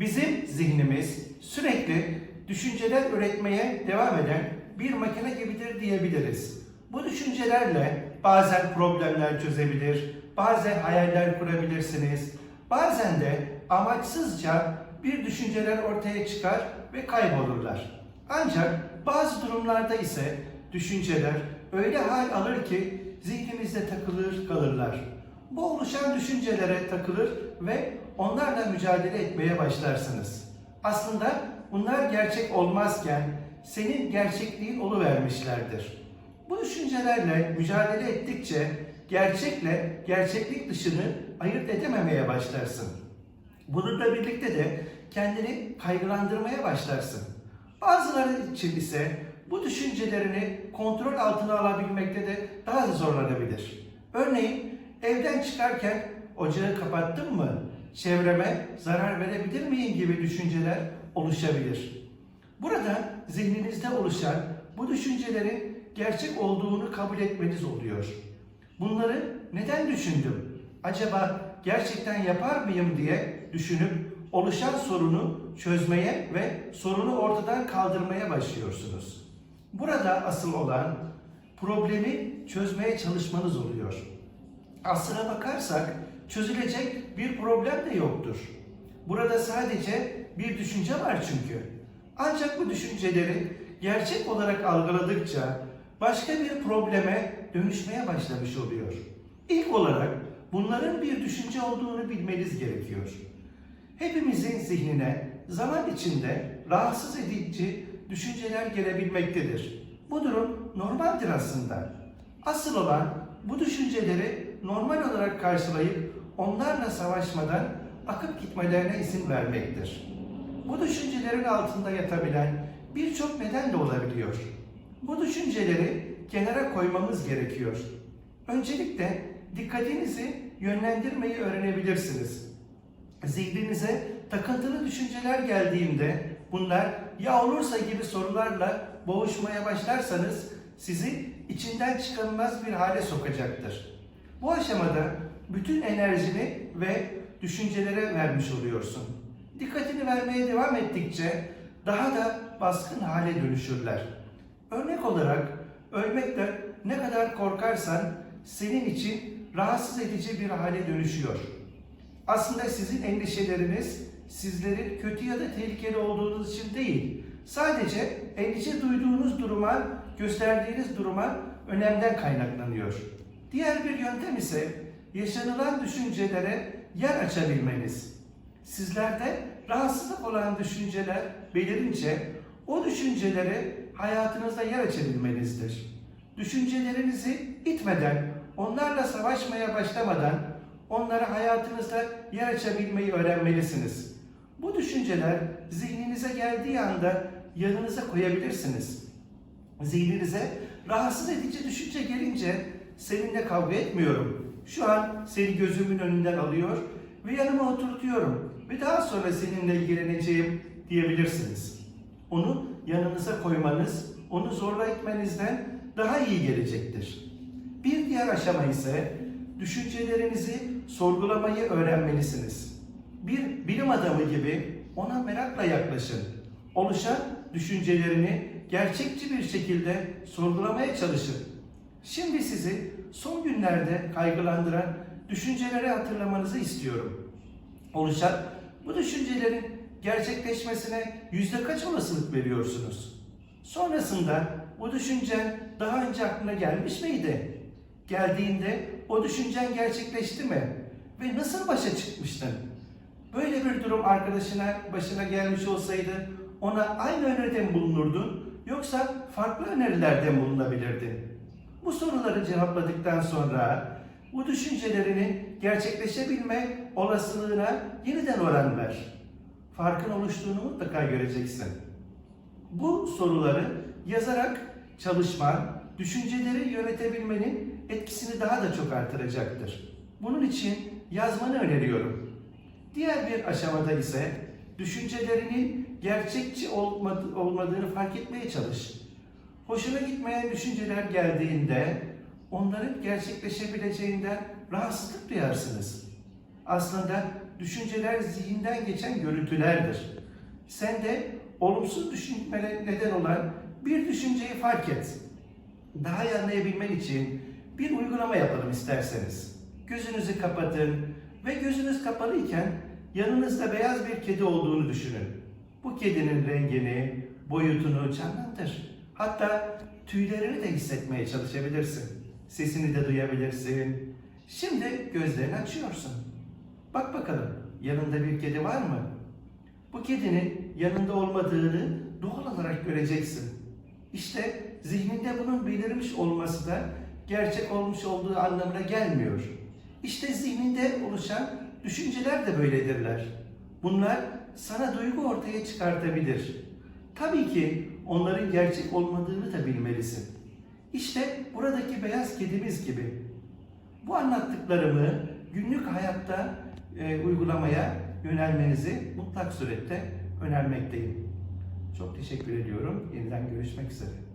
Bizim zihnimiz sürekli düşünceler üretmeye devam eden bir makine gibidir diyebiliriz. Bu düşüncelerle bazen problemler çözebilir, bazen hayaller kurabilirsiniz, bazen de amaçsızca bir düşünceler ortaya çıkar ve kaybolurlar. Ancak bazı durumlarda ise düşünceler öyle hal alır ki zihnimizde takılır kalırlar. Bu oluşan düşüncelere takılır ve onlarla mücadele etmeye başlarsınız. Aslında bunlar gerçek olmazken senin gerçekliğin oluvermişlerdir. Bu düşüncelerle mücadele ettikçe gerçekle gerçeklik dışını ayırt edememeye başlarsın. Bununla birlikte de kendini kaygılandırmaya başlarsın. Bazıları için ise bu düşüncelerini kontrol altına alabilmekte de daha da zorlanabilir. Örneğin evden çıkarken ocağı kapattım mı, çevreme zarar verebilir miyim gibi düşünceler oluşabilir. Burada zihninizde oluşan bu düşüncelerin gerçek olduğunu kabul etmeniz oluyor. Bunları neden düşündüm? Acaba gerçekten yapar mıyım diye düşünüp oluşan sorunu çözmeye ve sorunu ortadan kaldırmaya başlıyorsunuz. Burada asıl olan problemi çözmeye çalışmanız oluyor. Aslına bakarsak çözülecek bir problem de yoktur. Burada sadece bir düşünce var çünkü. Ancak bu düşünceleri gerçek olarak algıladıkça başka bir probleme dönüşmeye başlamış oluyor. İlk olarak bunların bir düşünce olduğunu bilmeniz gerekiyor. Hepimizin zihnine zaman içinde rahatsız edici düşünceler gelebilmektedir. Bu durum normaldir aslında. Asıl olan bu düşünceleri normal olarak karşılayıp onlarla savaşmadan akıp gitmelerine izin vermektir. Bu düşüncelerin altında yatabilen birçok neden de olabiliyor. Bu düşünceleri kenara koymamız gerekiyor. Öncelikle dikkatinizi yönlendirmeyi öğrenebilirsiniz. Zihninize takıntılı düşünceler geldiğinde bunlar ya olursa gibi sorularla boğuşmaya başlarsanız sizi içinden çıkılmaz bir hale sokacaktır. Bu aşamada bütün enerjini ve düşüncelere vermiş oluyorsun. Dikkatini vermeye devam ettikçe daha da baskın hale dönüşürler. Örnek olarak ölmekten ne kadar korkarsan senin için rahatsız edici bir hale dönüşüyor. Aslında sizin endişeleriniz sizlerin kötü ya da tehlikeli olduğunuz için değil, sadece endişe duyduğunuz duruma, gösterdiğiniz duruma önemden kaynaklanıyor. Diğer bir yöntem ise yaşanılan düşüncelere yer açabilmeniz. Sizlerde rahatsızlık olan düşünceler belirince o düşüncelere hayatınızda yer açabilmenizdir. Düşüncelerinizi itmeden, onlarla savaşmaya başlamadan onlara hayatınızda yer açabilmeyi öğrenmelisiniz. Bu düşünceler zihninize geldiği anda yanınıza koyabilirsiniz. Zihninize rahatsız edici düşünce gelince seninle kavga etmiyorum. Şu an seni gözümün önünden alıyor ve yanıma oturtuyorum ve daha sonra seninle ilgileneceğim diyebilirsiniz. Onu yanınıza koymanız, onu zorla etmenizden daha iyi gelecektir. Bir diğer aşama ise düşüncelerinizi sorgulamayı öğrenmelisiniz. Bir bilim adamı gibi ona merakla yaklaşın. Oluşan düşüncelerini gerçekçi bir şekilde sorgulamaya çalışın. Şimdi sizi son günlerde kaygılandıran düşünceleri hatırlamanızı istiyorum. Oluşan bu düşüncelerin gerçekleşmesine yüzde kaç olasılık veriyorsunuz? Sonrasında bu düşüncen daha önce aklına gelmiş miydi? Geldiğinde o düşüncen gerçekleşti mi? Ve nasıl başa çıkmıştın? Böyle bir durum arkadaşına başına gelmiş olsaydı ona aynı öneride mi bulunurdun yoksa farklı önerilerde mi bulunabilirdin? Bu soruları cevapladıktan sonra bu düşüncelerinin gerçekleşebilme olasılığına yeniden oran ver. Farkın oluştuğunu mutlaka göreceksin. Bu soruları yazarak çalışman, düşünceleri yönetebilmenin etkisini daha da çok artıracaktır. Bunun için yazmanı öneriyorum. Diğer bir aşamada ise düşüncelerinin gerçekçi olmadı- olmadığını fark etmeye çalış. Hoşuna gitmeyen düşünceler geldiğinde onların gerçekleşebileceğinden rahatsızlık duyarsınız. Aslında düşünceler zihinden geçen görüntülerdir. Sen de olumsuz düşünmelere neden olan bir düşünceyi fark et. Daha iyi anlayabilmen için bir uygulama yapalım isterseniz. Gözünüzü kapatın ve gözünüz kapalıyken yanınızda beyaz bir kedi olduğunu düşünün. Bu kedinin rengini, boyutunu canlandır. Hatta tüylerini de hissetmeye çalışabilirsin. Sesini de duyabilirsin. Şimdi gözlerini açıyorsun. Bak bakalım yanında bir kedi var mı? Bu kedinin yanında olmadığını doğal olarak göreceksin. İşte zihninde bunun belirmiş olması da gerçek olmuş olduğu anlamına gelmiyor. İşte zihninde oluşan düşünceler de böyledirler. Bunlar sana duygu ortaya çıkartabilir. Tabii ki onların gerçek olmadığını da bilmelisin. İşte buradaki beyaz kedimiz gibi. Bu anlattıklarımı günlük hayatta e, uygulamaya yönelmenizi mutlak surette önermekteyim. Çok teşekkür ediyorum. Yeniden görüşmek üzere.